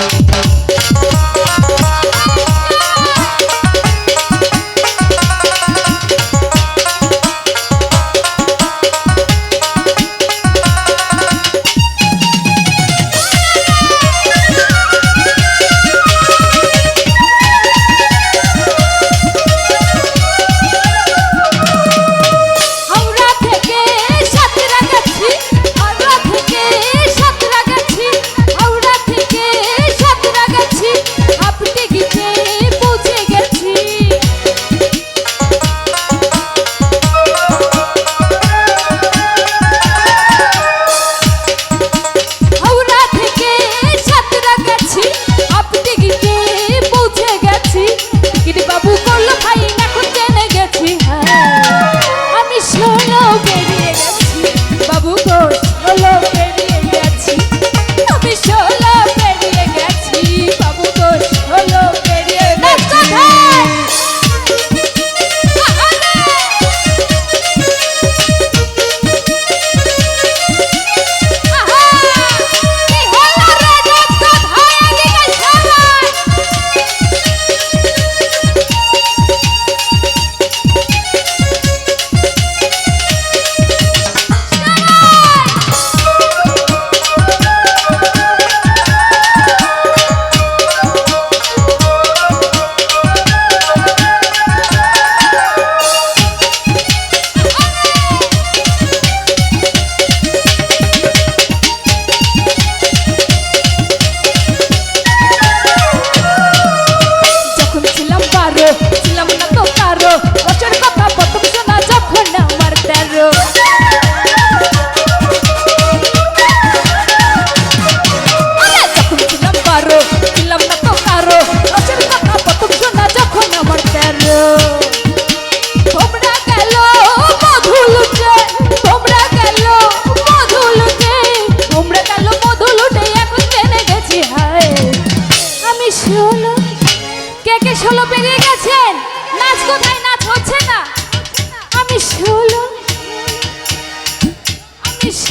Thank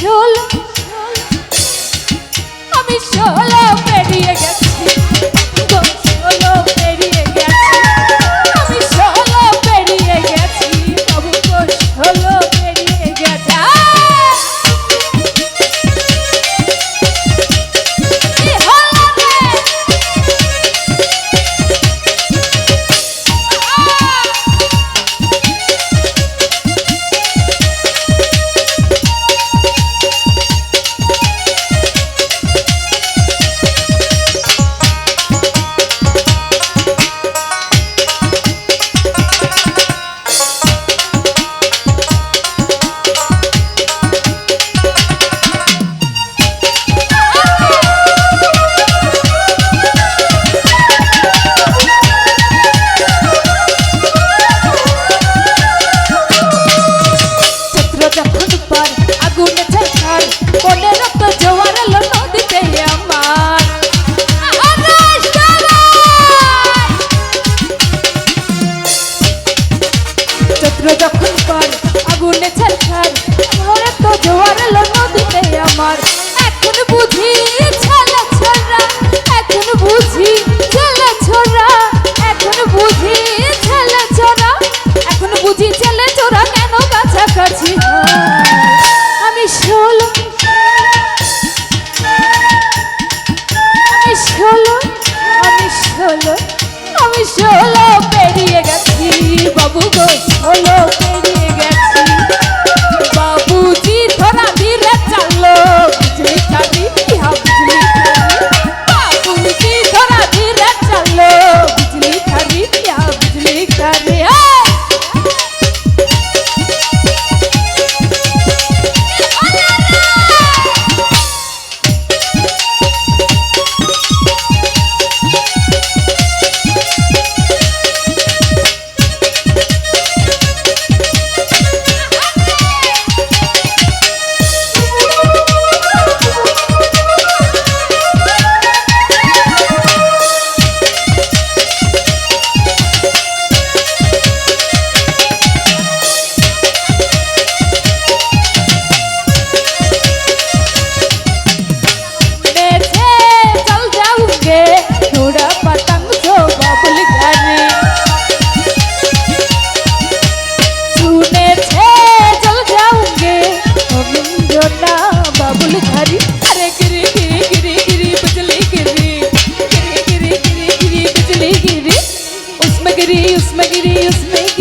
ষোলো আমি ষোলো পেরিয়ে গেছি।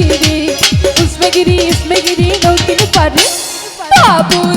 गिरी उसमें गिरी इसमें गिरी नौकिन पर। बाबू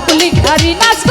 public harinas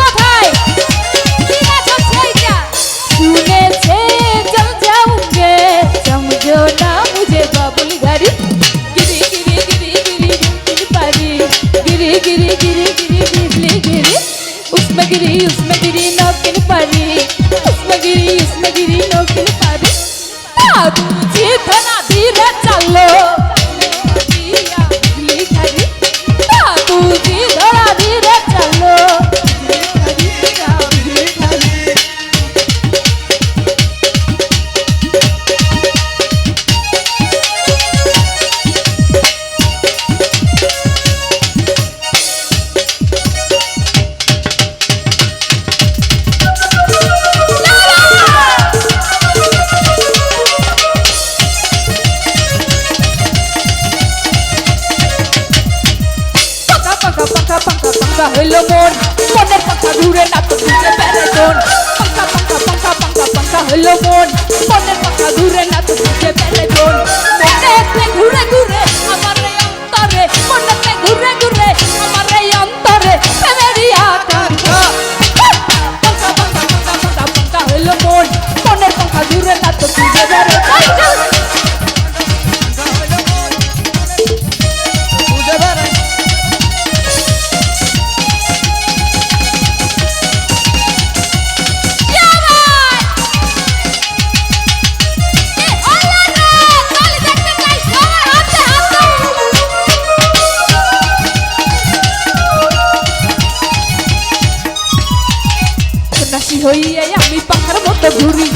ঘুরি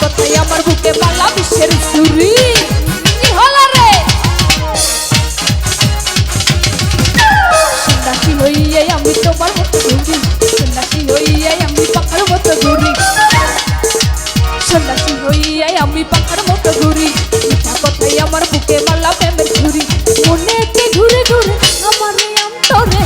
কথাই আমার বুকে পালা বিশ্বের সুরি আমি তোমার মতো ঘুরি, সন্ন্যাসী হইয়া আমি পাখার মতো ঘুরি। সন্ন্যাসী হইয়া আমি পাখার মতো ঘুরি, মিঠা কথাই আমার বুকে মাল্লা প্রেমের ঘুরি মনে ঘুরে ঘুরে আমার অন্তরে